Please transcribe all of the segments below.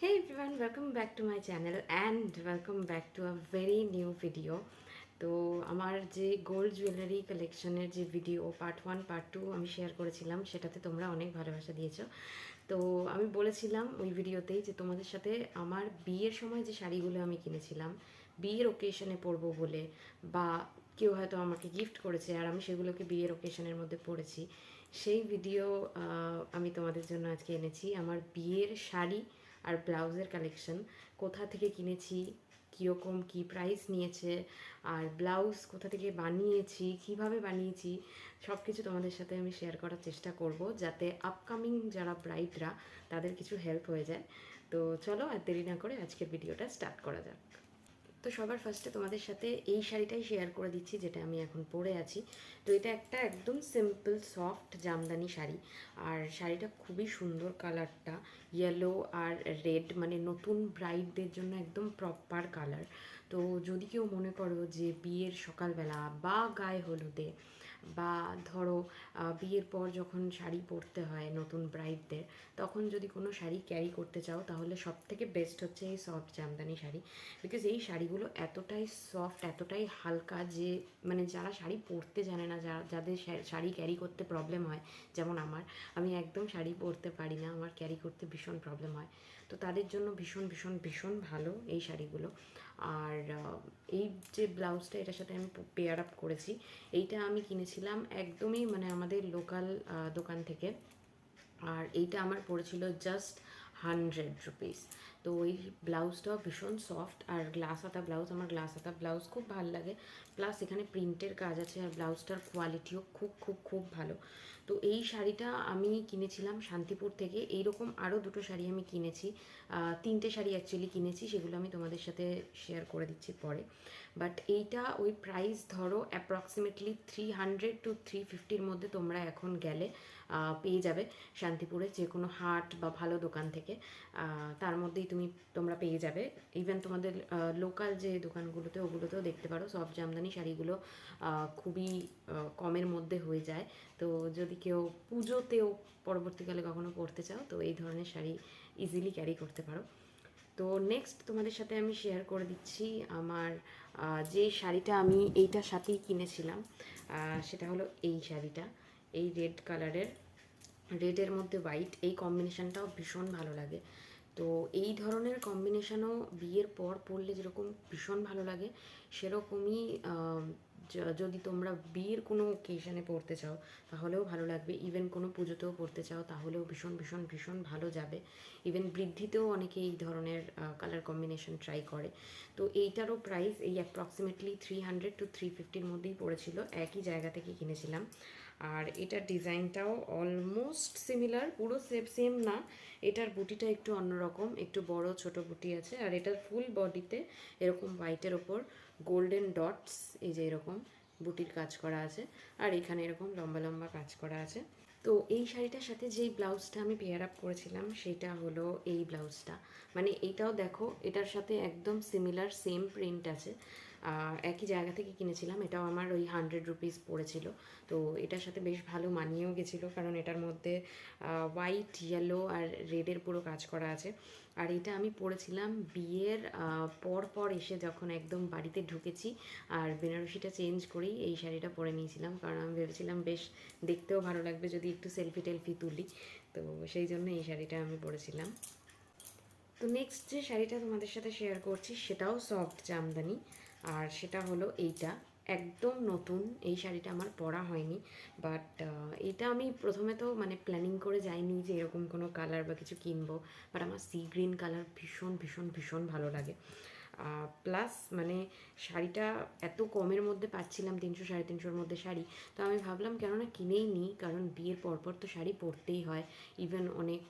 Hey everyone, welcome back to my channel and welcome back to a very new video. তো আমার যে gold jewellery কালেকশনের যে video part one part two আমি share করেছিলাম সেটাতে তোমরা অনেক ভালোবাসা দিয়েছ তো আমি বলেছিলাম ওই ভিডিওতেই যে তোমাদের সাথে আমার বিয়ের সময় যে শাড়িগুলো আমি কিনেছিলাম বিয়ের ওকেশনে পরবো বলে বা কেউ হয়তো আমাকে গিফট করেছে আর আমি সেগুলোকে বিয়ের ওকেশনের মধ্যে পরেছি সেই ভিডিও আমি তোমাদের জন্য আজকে এনেছি আমার বিয়ের শাড়ি আর ব্লাউজের কালেকশন কোথা থেকে কিনেছি, কীরকম কী প্রাইস নিয়েছে, আর ব্লাউজ কোথা থেকে বানিয়েছি, কীভাবে বানিয়েছি সব কিছু তোমাদের সাথে আমি শেয়ার করার চেষ্টা করব যাতে আপকামিং যারা ব্রাইডরা তাদের কিছু হেল্প হয়ে যায়। তো চলো আর দেরি না করে আজকের ভিডিওটা স্টার্ট করা যাক। তো সবার ফার্স্টে তোমাদের সাথে এই শাড়িটাই শেয়ার করে দিচ্ছি, যেটা আমি এখন পরে আছি। তো এটা একটা একদম সিম্পল সফট জামদানি শাড়ি। আর শাড়িটা খুবই সুন্দর কালারটা ইয়েলো আর রেড মানে নতুন ব্রাইডদের জন্য একদম প্রপার কালার তো যদি কেউ মনে করো যে বিয়ের সকালবেলা বা গায়ে হলুদে বা ধরো বিয়ের পর যখন শাড়ি পরতে হয় নতুন ব্রাইডদের তখন যদি কোনো শাড়ি ক্যারি করতে চাও তাহলে সব থেকে বেস্ট হচ্ছে এই সফট জামদানি শাড়ি। বিকজ এই শাড়িগুলো এতটাই সফট এতটাই হালকা যে মানে যারা শাড়ি পরতে জানে না, যা, যাদের শাড়ি ক্যারি করতে প্রবলেম হয়, যেমন আমার, আমি একদম শাড়ি পরতে পারি না, আমার ক্যারি করতে ভীষণ প্রবলেম হয়। তো তাদের জন্য ভীষণ ভীষণ ভীষণ ভালো এই শাড়িগুলো। আর এই যে ব্লাউজটা, এটার সাথে আমি পেয়ার আপ করেছি। এইটা আমি কিনেছিলাম একদমই মানে আমাদের লোকাল দোকান থেকে। আর এইটা আমার পড়েছিল জাস্ট হান্ড্রেড রুপিস তো ওই ব্লাউজটাও ভীষণ সফট আর গ্লাস হাতা ব্লাউজ আমার গ্লাস হাতা ব্লাউজ খুব ভালো লাগে। প্লাস এখানে প্রিন্টের কাজ আছে আর ব্লাউজটার কোয়ালিটিও খুব খুব খুব ভালো। তো এই শাড়িটা আমি কিনেছিলাম শান্তিপুর থেকে। এইরকম আরও দুটো শাড়ি আমি কিনেছি। তিনটে শাড়ি অ্যাকচুয়ালি কিনেছি, সেগুলো আমি তোমাদের সাথে শেয়ার করে দিচ্ছি পরে। বাট এইটা ওই প্রাইস ধরো approximately three hundred to three ফিফটির মধ্যে তোমরা এখন গেলে পেয়ে যাবে শান্তিপুরে যে কোনো হাট বা ভালো দোকান থেকে। তার মধ্যেই তুমি, তোমরা পেয়ে যাবে। ইভেন তোমাদের লোকাল যে দোকানগুলোতে ওগুলোতেও দেখতে পারো, সব জামদানি শাড়িগুলো খুবই কমের মধ্যে হয়ে যায়। তো যদি কেউ পুজোতেও পরবর্তীকালে কখনো পরতে চাও, তো এই ধরনের শাড়ি ইজিলি ক্যারি করতে পারো। তো নেক্সট তোমাদের সাথে আমি শেয়ার করে দিচ্ছি আমার যে শাড়িটা আমি এইটার সাথেই কিনেছিলাম সেটা হলো এই শাড়িটা। এই রেড কালারের, রেডের মধ্যে হোয়াইট এই কম্বিনেশানটাও ভীষণ ভালো লাগে। তো এই ধরনের কম্বিনেশানও বিয়ের পর পরলে যেরকম ভীষণ ভালো লাগে, সেরকমই যদি তোমরা বিয়ের কোনো ওকেশানে পড়তে চাও, তাহলেও ভালো লাগবে। ইভেন কোনো পুজোতেও পড়তে চাও, তাহলেও ভীষণ ভীষণ ভীষণ ভালো যাবে। ইভেন বৃদ্ধিতেও অনেকে এই ধরনের কালার কম্বিনেশন ট্রাই করে। তো এইটারও প্রাইস এই approximately three hundred to three ফিফটির মধ্যেই পড়েছিল। একই জায়গা থেকে কিনেছিলাম। আর এটার ডিজাইনটাও অলমোস্ট সিমিলার পুরো সেম সেম না। এটার বুটিটা একটু অন্যরকম, একটু বড়, ছোট বুটি আছে। আর এটার ফুল বডিতে এরকম হোয়াইটের ওপর গোল্ডেন ডটস এই যে এরকম বুটির কাজ করা আছে। আর এখানে এরকম লম্বা লম্বা কাজ করা আছে। তো এই শাড়িটার সাথে যেই ব্লাউজটা আমি পেয়ার আপ করেছিলাম, সেটা হলো এই ব্লাউজটা। মানে এটাও দেখো, এটার সাথে একদম সিমিলার সেম প্রিন্ট আছে। একই জায়গা থেকে কিনেছিলাম। এটাও আমার ওই হান্ড্রেড রুপিস পড়েছিল। তো এটার সাথে বেশ ভালো মানিয়েও গেছিল, কারণ এটার মধ্যে হোয়াইট ইয়েলো আর রেডের পুরো কাজ করা আছে। আর এটা আমি পড়েছিলাম বিয়ের পর পর এসে যখন একদম বাড়িতে ঢুকেছি আর বেনারসিটা চেঞ্জ করেই এই শাড়িটা পরে নিয়েছিলাম। কারণ আমি ভেবেছিলাম, বেশ, দেখতেও ভালো লাগবে যদি একটু সেলফি টেলফি তুলি। তো সেই জন্য এই শাড়িটা আমি পরেছিলাম তো নেক্সট যে শাড়িটা তোমাদের সাথে শেয়ার করছি, সেটাও সফট জামদানি। আর সেটা হলো এইটা। একদম নতুন, এই শাড়িটা আমার পরা হয়নি। বাট এটা আমি প্রথমে তো মানে প্ল্যানিং করে যাইনি যে এরকম কোনো কালার বা কিছু কিনবো। বাট আমার সি গ্রিন কালার ভীষণ ভীষণ ভীষণ ভালো লাগে। প্লাস মানে শাড়িটা এত কমের মধ্যে পাচ্ছিলাম, তিনশো, সাড়ে তিনশোর মধ্যে শাড়ি। তো আমি ভাবলাম, কেননা কিনেই নিই কারণ বিয়ের পরপর তো শাড়ি পরতেই হয়। ইভেন অনেক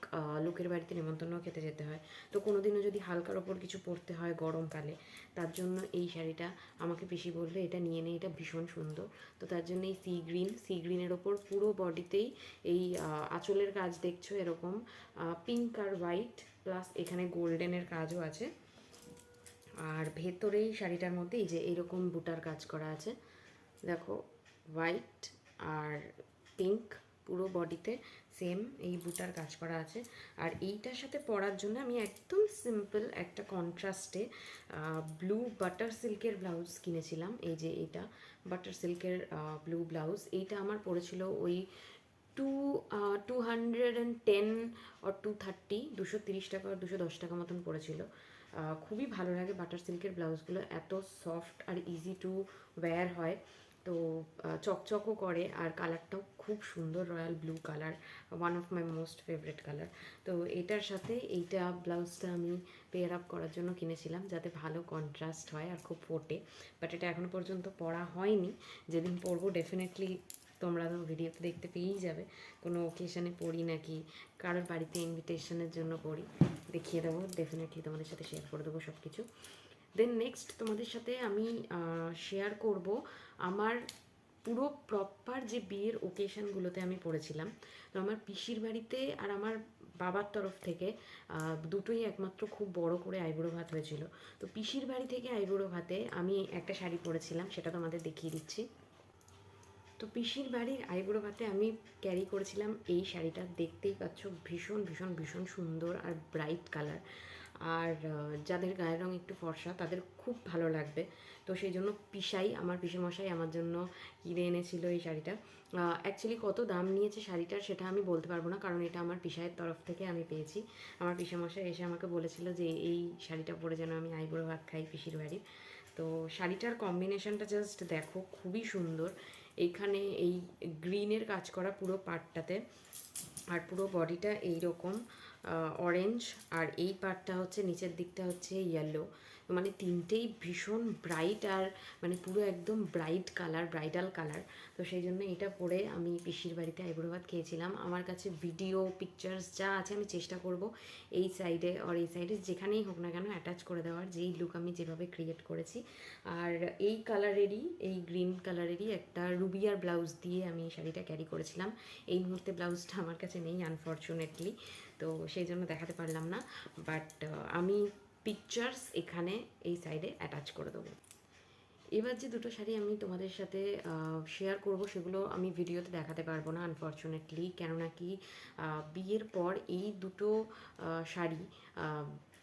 লোকের বাড়িতে নেমন্তন্ন খেতে যেতে হয়। তো কোনো দিনও যদি হালকার ওপর কিছু পরতে হয় গরমকালে, তার জন্য এই শাড়িটা আমাকে পিসি বললে, এটা নিয়ে নেই এটা ভীষণ সুন্দর। তো তার জন্য এই সি গ্রিন সি গ্রিনের ওপর পুরো বডিতেই এই আঁচলের কাজ দেখছ এরকম। পিঙ্ক আর হোয়াইট প্লাস এখানে গোল্ডেনের কাজও আছে। আর ভেতরেই শাড়িটার মধ্যে এই যে এরকম বুটার কাজ করা আছে, দেখো হোয়াইট আর পিঙ্ক পুরো বডিতে সেম এই বুটার কাজ করা আছে। আর এইটার সাথে পরার জন্য আমি একদম সিম্পল একটা কন্ট্রাস্টে ব্লু বাটার সিল্কের ব্লাউজ কিনেছিলাম। এই যে এটা বাটার সিল্কের ব্লু ব্লাউজ এইটা আমার পড়েছিল ওই two two hundred and ten or two thirty দুশো তিরিশ টাকা, দুশো দশ টাকা মতন পড়েছিল। খুবই ভালো লাগে বাটার সিল্কের ব্লাউজগুলো। এত সফট আর ইজি টু ওয়্যার হয়। তো চকচকও করে আর কালারটাও খুব সুন্দর royal blue colour one of my most favourite colour তো, এটার সাথে এইটা ব্লাউজটা আমি পেয়ার আপ করার জন্য কিনেছিলাম যাতে ভালো কন্ট্রাস্ট হয় আর খুব ফোটে। বাট এটা এখনও পর্যন্ত পরা হয়নি। যেদিন পরবো ডেফিনেটলি তোমরা তো ভিডিওতে দেখতে পেয়েই যাবে। কোনো ওকেশনে পড়ি নাকি? কারোর বাড়িতে ইনভিটেশনের জন্য পড়ি। দেখিয়ে দেবো ডেফিনেটলি তোমাদের সাথে শেয়ার করে দেবো সব কিছু দেন নেক্সট তোমাদের সাথে আমি শেয়ার করব আমার পুরো প্রপার যে বিয়ের ওকেশনগুলোতে আমি পড়েছিলাম। তো আমার পিসির বাড়িতে আর আমার বাবার তরফ থেকে দুটোই একমাত্র খুব বড় করে আইবুড়ো ভাত হয়েছিল। তো পিসির বাড়ি থেকে আইবুড়ো ভাতে আমি একটা শাড়ি পরেছিলাম, সেটা তোমাদের দেখিয়ে দিচ্ছি। তো পিসির বাড়ির আইবুড়ো ভাতে আমি ক্যারি করেছিলাম এই শাড়িটা। দেখতেই পাচ্ছ, ভীষণ ভীষণ ভীষণ সুন্দর আর ব্রাইট কালার আর যাদের গায়ের রং একটু ফর্সা, তাদের খুব ভালো লাগবে। তো সেই জন্য পিসাই, আমার পিসেমশাই আমার জন্য কিনে এনেছিল এই শাড়িটা। অ্যাকচুয়ালি কত দাম নিয়েছে শাড়িটার সেটা আমি বলতে পারব না, কারণ এটা আমার পিসাইয়ের তরফ থেকে আমি পেয়েছি। আমার পিসেমশাই এসে আমাকে বলেছিল যে এই শাড়িটা পরে যেন আমি আইবুড়ো ভাত খাই পিসির বাড়ির। তো শাড়িটার কম্বিনেশনটা জাস্ট দেখো, খুবই সুন্দর। এইখানে এই গ্রিনের কাজ করা পুরো পার্টটাতে আর পুরো বডিটা এইরকম অরেঞ্জ আর এই পার্টটা হচ্ছে, নিচের দিকটা হচ্ছে ইয়েলো মানে তিনটেই ভীষণ ব্রাইট আর মানে পুরো একদম ব্রাইট কালার ব্রাইডাল কালার তো সেই জন্য এটা পরে আমি পিসির বাড়িতে আইবুড়োভাত খেয়েছিলাম। আমার কাছে ভিডিও পিকচার্স যা আছে আমি চেষ্টা করব এই সাইডে আর এই সাইডে যেখানেই হোক না কেন অ্যাটাচ করে দেওয়ার, যেই লুক আমি যেভাবে ক্রিয়েট করেছি। আর এই কালারেরই এই গ্রিন কালারেরই একটা রুবিয়ার ব্লাউজ দিয়ে আমি শাড়িটা ক্যারি করেছিলাম। এই মুহূর্তে ব্লাউজটা আমার কাছে নেই আনফর্চুনেটলি তো সেই জন্য দেখাতে পারলাম না। বাট আমি পিকচার্স এখানে এই সাইডে অ্যাটাচ করে দেবো। এবার যে দুটো শাড়ি আমি তোমাদের সাথে শেয়ার করব সেগুলো আমি ভিডিওতে দেখাতে পারব না আনফর্চুনেটলি কেননা কি বিয়ের পর এই দুটো শাড়ি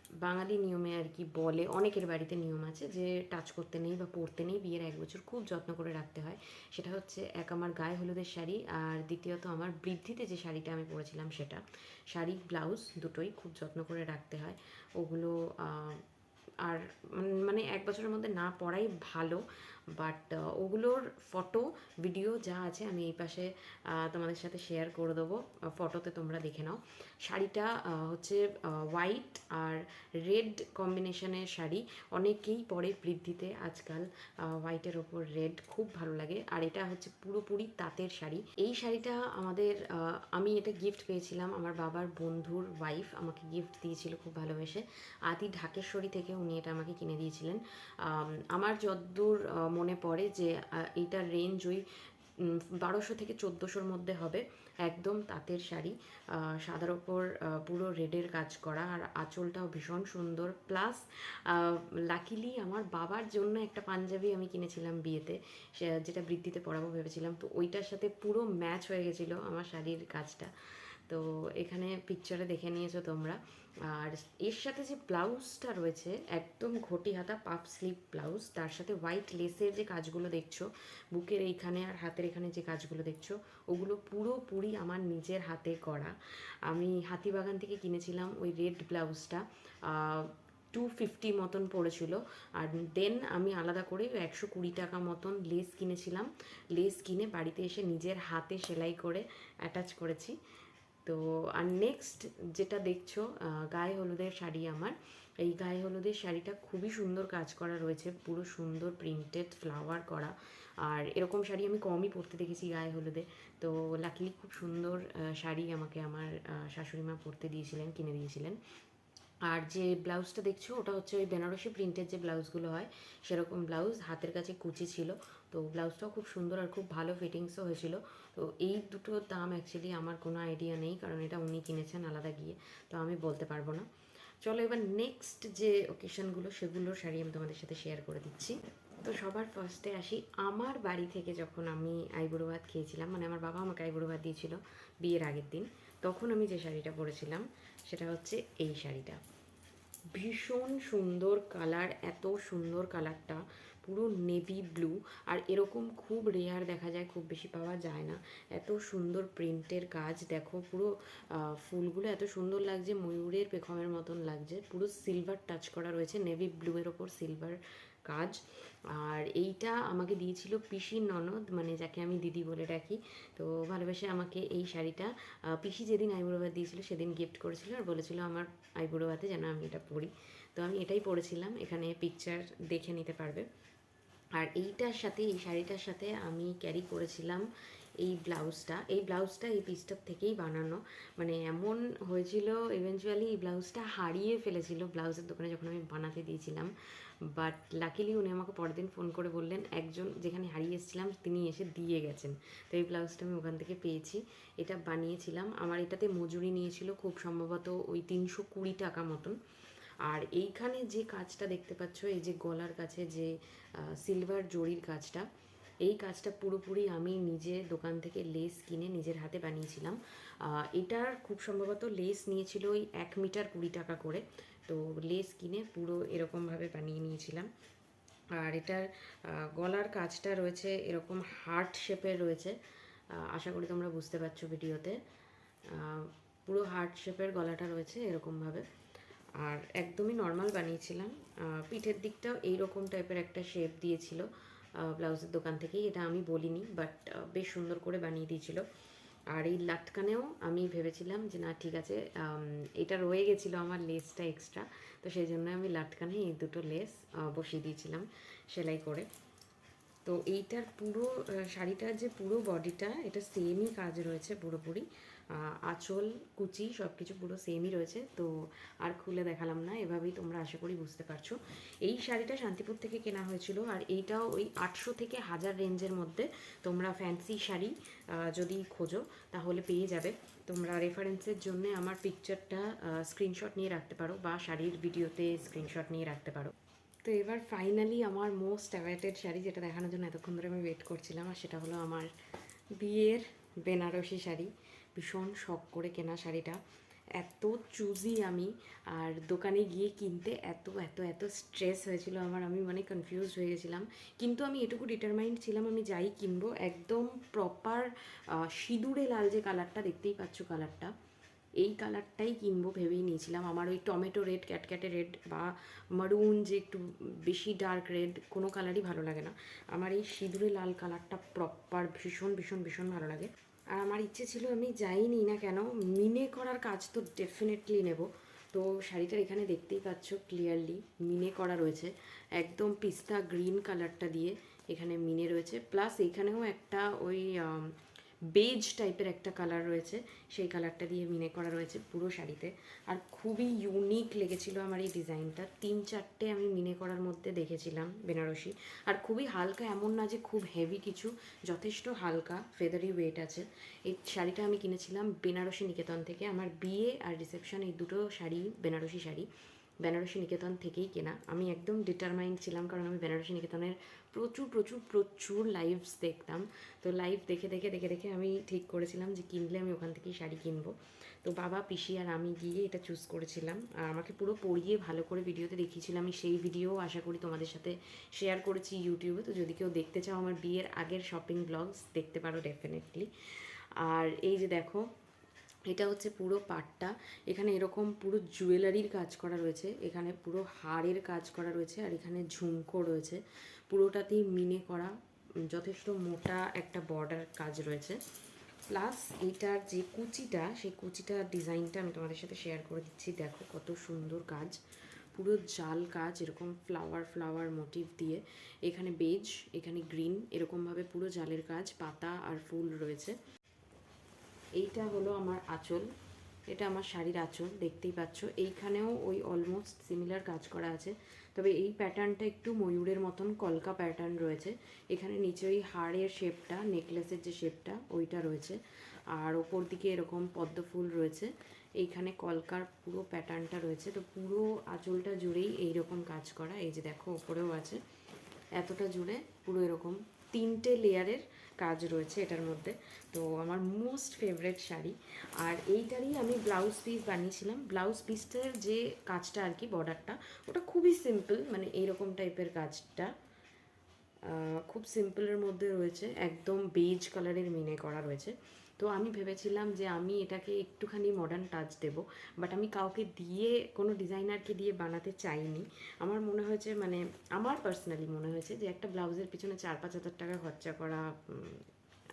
বাঙালি নিয়মে আর কি বলে, অনেকের বাড়িতে নিয়ম আছে যে টাচ করতে নেই বা পড়তে নেই, বিয়ের এক বছর খুব যত্ন করে রাখতে হয়। সেটা হচ্ছে এক আমার গায়ে হলুদের শাড়ি আর দ্বিতীয়ত আমার বৃদ্ধিতে যে শাড়িটা আমি পরেছিলাম সেটা। শাড়ি, ব্লাউজ দুটোই খুব যত্ন করে রাখতে হয়। ওগুলো আর মানে এক বছরের মধ্যে না পড়াই ভালো বাট ওগুলোর ফটো ভিডিও যা আছে আমি এই পাশে তোমাদের সাথে শেয়ার করে দেবো। ফটোতে তোমরা দেখে নাও। শাড়িটা হচ্ছে হোয়াইট আর রেড কম্বিনেশনের শাড়ি। অনেকেই পরে বৃদ্ধিতে আজকাল হোয়াইটের ওপর রেড খুব ভালো লাগে। আর এটা হচ্ছে পুরোপুরি তাঁতের শাড়ি। এই শাড়িটা আমাদের আমি এটা গিফট পেয়েছিলাম আমার বাবার বন্ধুর ওয়াইফ আমাকে গিফট দিয়েছিল খুব ভালোবেসে। আদি ঢাকেশ্বরী থেকে উনি এটা আমাকে কিনে দিয়েছিলেন। আমার যদ্দূর মনে পড়ে যে এইটার রেঞ্জ ওই বারোশো থেকে চোদ্দোশোর মধ্যে হবে একদম তাঁতের শাড়ি। সাদার ওপর পুরো রেডের কাজ করা আর আঁচলটাও ভীষণ সুন্দর। প্লাস লাকিলি আমার বাবার জন্য একটা পাঞ্জাবি আমি কিনেছিলাম বিয়েতে যেটা বৃদ্ধিতে পরাবো ভেবেছিলাম। তো ওইটার সাথে পুরো ম্যাচ হয়ে গেছিল আমার শাড়ির কাজটা। তো এখানে পিকচারে দেখে নিয়েছো তোমরা। আর এর সাথে যে ব্লাউজটা রয়েছে, একদম ঘটি হাতা পাফ স্লিভ ব্লাউজ, তার সাথে হোয়াইট লেসের যে কাজগুলো দেখছ, বুকের এইখানে আর হাতের এখানে যে কাজগুলো দেখছ, ওগুলো পুরোপুরি আমার নিজের হাতে করা। আমি হাতিবাগান থেকে কিনেছিলাম ওই রেড ব্লাউজটা টু ফিফটি মতন পড়েছিল। আর দেন আমি আলাদা করে একশো কুড়ি টাকা মতন লেস কিনেছিলাম। লেস কিনে বাড়িতে এসে নিজের হাতে সেলাই করে অ্যাটাচ করেছি। তো, আর নেক্সট যেটা দেখছ গায়ে হলুদের শাড়ি আমার। এই গায়ে হলুদের শাড়িটা খুবই সুন্দর কাজ করা রয়েছে, পুরো সুন্দর প্রিন্টেড ফ্লাওয়ার করা। আর এরকম শাড়ি আমি কমই পরতে দেখেছি গায়ে হলুদে। তো লাকিলি খুব সুন্দর শাড়ি আমাকে আমার শাশুড়ি মা পরতে দিয়েছিলেন, কিনে দিয়েছিলেন। আর যে ব্লাউজটা দেখছ, ওটা হচ্ছে ওই বেনারসি প্রিন্টের যে ব্লাউজগুলো হয়, সেরকম ব্লাউজ হাতের কাছে কুচি ছিল। তো ব্লাউজটাও খুব সুন্দর আর খুব ভালো ফিটিংসও হয়েছিল। তো এই দুটোর দাম অ্যাকচুয়ালি আমার কোনো আইডিয়া নেই, কারণ এটা উনি কিনেছেন আলাদা গিয়ে, তো আমি বলতে পারব না। চলো এবার নেক্সট যে ওকেশনগুলো সেগুলোর শাড়ি আমি তোমাদের সাথে শেয়ার করে দিচ্ছি। তো সবার ফার্স্টে আসি, আমার বাড়ি থেকে যখন আমি আইবুড়ো ভাত খেয়েছিলাম মানে আমার বাবা আমাকে আইবুড়ো ভাত দিয়েছিল বিয়ের আগের দিন, তখন আমি যে শাড়িটা পরেছিলাম, সেটা হচ্ছে এই শাড়িটা। ভীষণ সুন্দর কালার এত সুন্দর কালারটা পুরো নেভি ব্লু আর এরকম খুব রেয়ার দেখা যায়, খুব বেশি পাওয়া যায় না। এত সুন্দর প্রিন্টের কাজ দেখো পুরো ফুলগুলো এত সুন্দর লাগছে, ময়ূরের পেখমের মতন লাগছে, পুরো সিলভার টাচ করা রয়েছে নেভি ব্লু এর ওপর সিলভার কাজ আর এইটা আমাকে দিয়েছিল পিসির ননদ মানে যাকে আমি দিদি বলে ডাকি, তো ভালোবেসে আমাকে এই শাড়িটা পিসি যেদিন আইবুড়ো দিয়েছিল সেদিন গিফট করেছিল আর বলেছিল আমার আইবুড়ো ভাতে যেন আমি এটা পরি। তো আমি এটাই পরেছিলাম, এখানে পিকচার দেখে নিতে পারবে। আর এইটার সাথে, এই শাড়িটার সাথে আমি ক্যারি করেছিলাম এই ব্লাউজটা। এই ব্লাউজটা এই পিসটার থেকেই বানানো। মানে এমন হয়েছিল ইভেনচুয়ালি এই ব্লাউজটা হারিয়ে ফেলেছিল ব্লাউজের দোকানে যখন আমি বানাতে দিয়েছিলাম। বাট লাকিলি উনি আমাকে পরের দিন ফোন করে বললেন, একজন যেখানে হারিয়ে এসেছিলাম, তিনি এসে দিয়ে গেছেন। তো এই ব্লাউজটা আমি ওখান থেকে পেয়েছি। এটা বানিয়েছিলাম। আমার এটাতে মজুরি নিয়েছিল খুব সম্ভবত ওই তিনশো কুড়ি টাকা মতন। আর এইখানে যে কাজটা দেখতে পাচ্ছ, এই যে গলার কাছে যে সিলভার জরির কাজটা, এই কাজটা পুরোপুরি আমি নিজে দোকান থেকে লেস কিনে নিজের হাতে বানিয়েছিলাম। এটার খুব সম্ভবত লেস নিয়েছিল ওই এক মিটার কুড়ি টাকা করে। তো লেস কিনে পুরো এরকমভাবে বানিয়ে নিয়েছিলাম। আর এটার গলার কাজটা রয়েছে এরকম হার্ট শেপের রয়েছে। আশা করি তোমরা বুঝতে পারছ ভিডিওতে। পুরো হার্ট শেপের গলাটা রয়েছে এরকমভাবে। আর একদমই নর্মাল বানিয়েছিলাম। পিঠের দিকটাও এইরকম টাইপের একটা শেপ দিয়েছিল। ব্লাউজের দোকান থেকেই, এটা আমি বলিনি বাট বেশ সুন্দর করে বানিয়ে দিয়েছিল। আর এই লাটকানেও আমি ভেবেছিলাম যে, না, ঠিক আছে এটা রয়ে গেছিল আমার লেসটা এক্সট্রা তো সেই জন্য আমি লাটকানে এই দুটো লেস বসিয়ে দিয়েছিলাম, সেলাই করে। তো এইটার পুরো শাড়িটার যে পুরো বডিটা এটা সেমই কাজ রয়েছে পুরোপুরি। আঁচল, কুচি সব কিছু পুরো সেমই রয়েছে। তো আর খুলে দেখালাম না, এভাবেই তোমরা আশা করি বুঝতে পারছ। এই শাড়িটা শান্তিপুর থেকে কেনা হয়েছিল আর এইটাও ওই আটশো থেকে হাজার রেঞ্জের মধ্যে তোমরা ফ্যান্সি শাড়ি যদি খোঁজো তাহলে পেয়ে যাবে। তোমরা রেফারেন্সের জন্য আমার পিকচারটা স্ক্রিনশট নিয়ে রাখতে পারো বা শাড়ির ভিডিওতে স্ক্রিনশট নিয়ে রাখতে পারো। তো এবার ফাইনালি আমার মোস্ট অ্যাওয়েটেড শাড়ি যেটা দেখানোর জন্য এতক্ষণ ধরে আমি ওয়েট করছিলাম, আর সেটা হলো আমার বিয়ের বেনারসি শাড়ি। ভীষণ শখ করে কেনা শাড়িটা। এত চুজি আমি, আর দোকানে গিয়ে কিনতে এত এত এত স্ট্রেস হয়েছিল আমার, আমি মানে কনফিউজ হয়ে গেছিলাম। কিন্তু আমি এটুকু ডিটারমাইন্ড ছিলাম, আমি যাই কিনবো, একদম প্রপার সিঁদুরে লাল যে কালারটা দেখতেই পাচ্ছ কালারটা এই কালারটাই কিনবো ভেবেই নিয়েছিলাম। আমার ওই টমেটো রেড ক্যাটক্যাটে রেড বা মারুন যে একটু বেশি ডার্ক রেড কোনো কালারই ভালো লাগে না। আমার এই সিঁদুরে লাল কালারটা প্রপার ভীষণ ভীষণ ভীষণ ভালো লাগে। আর আমার ইচ্ছে ছিল আমি যাইনি না কেন, মিনে করার কাজ তো ডেফিনেটলি নেব। তো শাড়িটার এখানে দেখতেই পাচ্ছ ক্লিয়ারলি মিনে করা রয়েছে। একদম পিস্তা গ্রিন কালারটা দিয়ে এখানে মিনে রয়েছে। প্লাস এখানেও একটা ওই বেজ টাইপের একটা কালার রয়েছে। সেই কালারটা দিয়ে মিনে করা রয়েছে পুরো শাড়িতে। আর খুবই ইউনিক লেগেছিল আমার এই ডিজাইনটা তিন চারটে আমি মিনে করার মধ্যে দেখেছিলাম বেনারসি। আর খুবই হালকা এমন না যে খুব হেভি কিছু, যথেষ্ট হালকা ফেদারি ওয়েট আছে। এই শাড়িটা আমি কিনেছিলাম বেনারসি নিকেতন থেকে। আমার বিয়ে আর রিসেপশন এই দুটো শাড়ি বেনারসি শাড়ি। বেনারসি নিকেতন থেকেই কেনা। আমি একদম ডিটারমাইন্ড ছিলাম, কারণ আমি বেনারসি নিকেতনের প্রচুর প্রচুর প্রচুর লাইভস দেখতাম। তো লাইভ দেখে দেখে দেখে দেখে আমি ঠিক করেছিলাম যে কিনলে আমি ওখান থেকেই শাড়ি কিনবো। তো বাবা, পিসি আর আমি গিয়ে এটা চুজ করেছিলাম। আর আমাকে পুরো পরিয়ে ভালো করে ভিডিওতে দেখিয়েছিলাম আমি সেই ভিডিও আশা করি তোমাদের সাথে শেয়ার করেছি ইউটিউবে তো যদি কেউ দেখতে চাও আমার বিয়ের আগের শপিং ব্লগস দেখতে পারো ডেফিনেটলি আর এই যে দেখো এটা হচ্ছে পুরো পাটটা। এখানে এরকম পুরো জুয়েলারির কাজ করা রয়েছে। এখানে পুরো হাড়ের কাজ করা রয়েছে আর এখানে ঝুমকো রয়েছে। পুরোটাতেই মিনে করা যথেষ্ট মোটা একটা বর্ডার কাজ রয়েছে। প্লাস এইটার যে কুচিটা, সেই কুচিটার ডিজাইনটা আমি তোমাদের সাথে শেয়ার করে দিচ্ছি। দেখো কত সুন্দর কাজ। পুরো জাল কাজ, এরকম ফ্লাওয়ার ফ্লাওয়ার মোটিভ দিয়ে। এখানে বেজ এখানে গ্রিন এরকমভাবে পুরো জালের কাজ, পাতা আর ফুল রয়েছে। এইটা হলো আমার আঁচল। এটা আমার শাড়ির আঁচল, দেখতেই পাচ্ছ। এইখানেও ওই অলমোস্ট সিমিলার কাজ করা আছে। তবে এই প্যাটার্নটা একটু ময়ূরের মতন কলকা প্যাটার্ন রয়েছে। এখানে নিচে ওই হাড়ের শেপটা নেকলেসের যে শেপটা ওইটা রয়েছে। আর ওপর দিকে এরকম পদ্ম ফুল রয়েছে। এইখানে কলকার পুরো প্যাটার্নটা রয়েছে। তো পুরো আঁচলটা জুড়েই এইরকম কাজ করা। এই যে দেখো, ওপরেও আছে। এতটা জুড়ে পুরো এরকম তিনটে লেয়ারের কাজ রয়েছে এটার মধ্যে। তো আমার মোস্ট ফেভারেট শাড়ি। আর এইটারই আমি ব্লাউজ পিস বানিয়েছিলাম। ব্লাউজ পিসটার যে কাজটা আর কি বর্ডারটা ওটা খুবই সিম্পল মানে এইরকম টাইপের কাজটা খুব সিম্পলের মধ্যে রয়েছে। একদম বেজ কালারের মিনে করা রয়েছে। তো আমি ভেবেছিলাম যে আমি এটাকে একটুখানি মডার্ন টাচ দেব বাট আমি কাউকে দিয়ে কোনো ডিজাইনারকে দিয়ে বানাতে চাইনি। আমার মনে হয়েছে মানে আমার পার্সোনালি মনে হয়েছে যে একটা ব্লাউজের পিছনে চার পাঁচ হাজার টাকা খরচা করা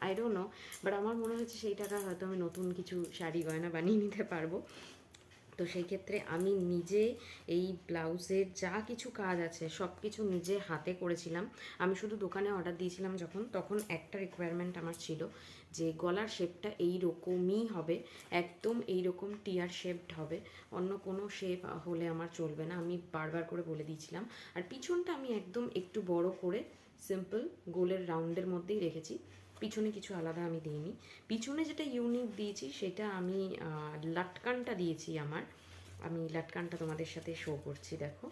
আই ডোন্ট নো বাট আমার মনে হয়েছে সেই টাকা হয়তো আমি নতুন কিছু শাড়ি গয়না বানিয়ে নিতে পারব। তো সেই ক্ষেত্রে আমি নিজে এই ব্লাউজের যা কিছু কাজ আছে, সব কিছু নিজে হাতে করেছিলাম। আমি শুধু দোকানে অর্ডার দিয়েছিলাম যখন, তখন একটা রিকোয়ারমেন্ট আমার ছিল যে গলার শেপটা এই রকমই হবে, একদম এই রকম টিয়ার শেপড হবে। অন্য কোনো শেপ হলে আমার চলবে না, আমি বারবার করে বলে দিয়েছিলাম। আর পিছনটা আমি একদম একটু বড় করে সিম্পল গোলের রাউন্ডের মধ্যেই রেখেছি। পিছনে কিছু আলাদা আমি দিইনি। পিছনে যেটা ইউনিক দিয়েছি, সেটা আমি লাটকানটা দিয়েছি আমার। আমি লাটকানটা তোমাদের সাথে শো করছি, দেখো।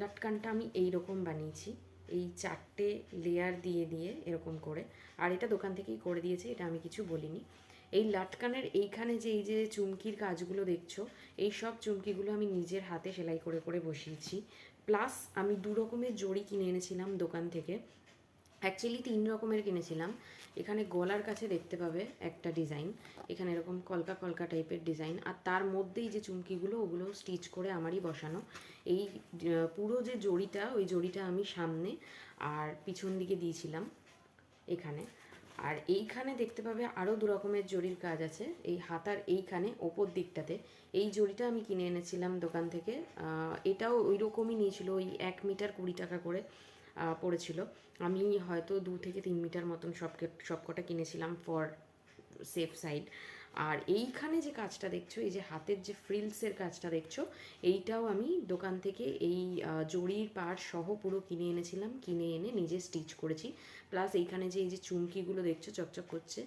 লাটকানটা আমি এই রকম বানিয়েছি, এই চারটে লেয়ার দিয়ে দিয়ে এরকম করে। আর এটা দোকান থেকেই করে দিয়েছে, এটা আমি কিছু বলিনি। এই লাটকানের এইখানে যে, এই যে চুমকির কাজগুলো দেখছ, এই সব চুমকিগুলো আমি নিজের হাতে সেলাই করে করে বসিয়েছি। প্লাস আমি দু রকমের জড়ি কিনে এনেছিলাম দোকান থেকে। অ্যাকচুয়ালি তিন রকমের কিনেছিলাম। এখানে গলার কাছে দেখতে পাবে একটা ডিজাইন এখানে এরকম কলকা কলকা টাইপের ডিজাইন আর তার মধ্যেই যে চুমকিগুলো ওগুলো স্টিচ করে আমারই বসানো। এই পুরো যে জড়িটা, ওই জড়িটা আমি সামনে আর পিছন দিকে দিয়েছিলাম এখানে। আর এইখানে দেখতে পাবে আরও দু রকমের জরির কাজ আছে। এই হাতার এইখানে ওপর দিকটাতে। এই জরিটা আমি কিনে এনেছিলাম দোকান থেকে। এটাও ওই রকমই নিয়েছিল। ওই এক মিটার কুড়ি টাকা করে পড়েছিল। আমি হয়তো দু থেকে তিন মিটার মতন সব সবকটা কিনেছিলাম ফর সেফ সাইড আর এইখানে যে কাজটা দেখছ, এই যে হাতের যে ফ্রিলসের কাজটা দেখছ, এইটাও আমি দোকান থেকে এই জরির পার সহ পুরো কিনে এনেছিলাম, কিনে এনে নিজে স্টিচ করেছি। প্লাস এইখানে যে, এই যে চুমকিগুলো দেখছ, চকচক করছে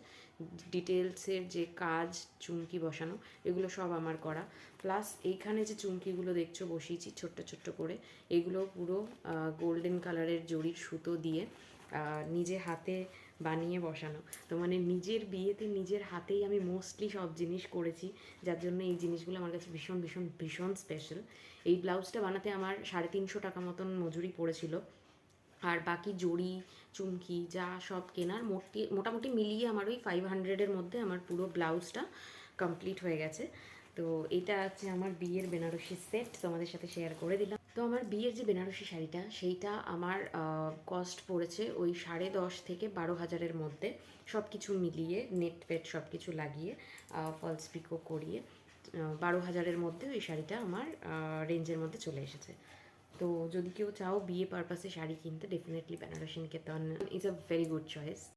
ডিটেলসের যে কাজ, চুমকি বসানো, এগুলো সব আমার করা। প্লাস এইখানে যে চুমকিগুলো দেখছ, বসিয়েছি ছোট্ট ছোট্ট করে, এগুলো পুরো গোল্ডেন কালারের জরির সুতো দিয়ে নিজে হাতে বানিয়ে বসানো। তো মানে নিজের বিয়েতে নিজের হাতেই আমি মোস্টলি সব জিনিস করেছি, যার জন্য এই জিনিসগুলো আমার কাছে ভীষণ ভীষণ ভীষণ স্পেশাল এই ব্লাউজটা বানাতে আমার সাড়ে তিনশো টাকা মতন মজুরি পড়েছিল। আর বাকি জড়ি, চুমকি, যা সব কেনার মোটি, মোটামুটি মিলিয়ে আমার ওই ফাইভ হান্ড্রেডের মধ্যে আমার পুরো ব্লাউজটা কমপ্লিট হয়ে গেছে। তো এটা হচ্ছে আমার বিয়ের বেনারসি সেট তোমাদের সাথে শেয়ার করে দিলাম। তো আমার বিয়ের যে বেনারসি শাড়িটা, সেইটা আমার কস্ট পড়েছে ওই সাড়ে দশ থেকে বারো হাজারের মধ্যে। সব কিছু মিলিয়ে নেট ফেট সব কিছু লাগিয়ে ফলস পিকো করিয়ে বারো হাজারের মধ্যে ওই শাড়িটা আমার রেঞ্জের মধ্যে চলে এসেছে। তো যদি কেউ চাও বিয়ে পারপাসে শাড়ি কিনতে definitely Benarasi Niketan is a very good choice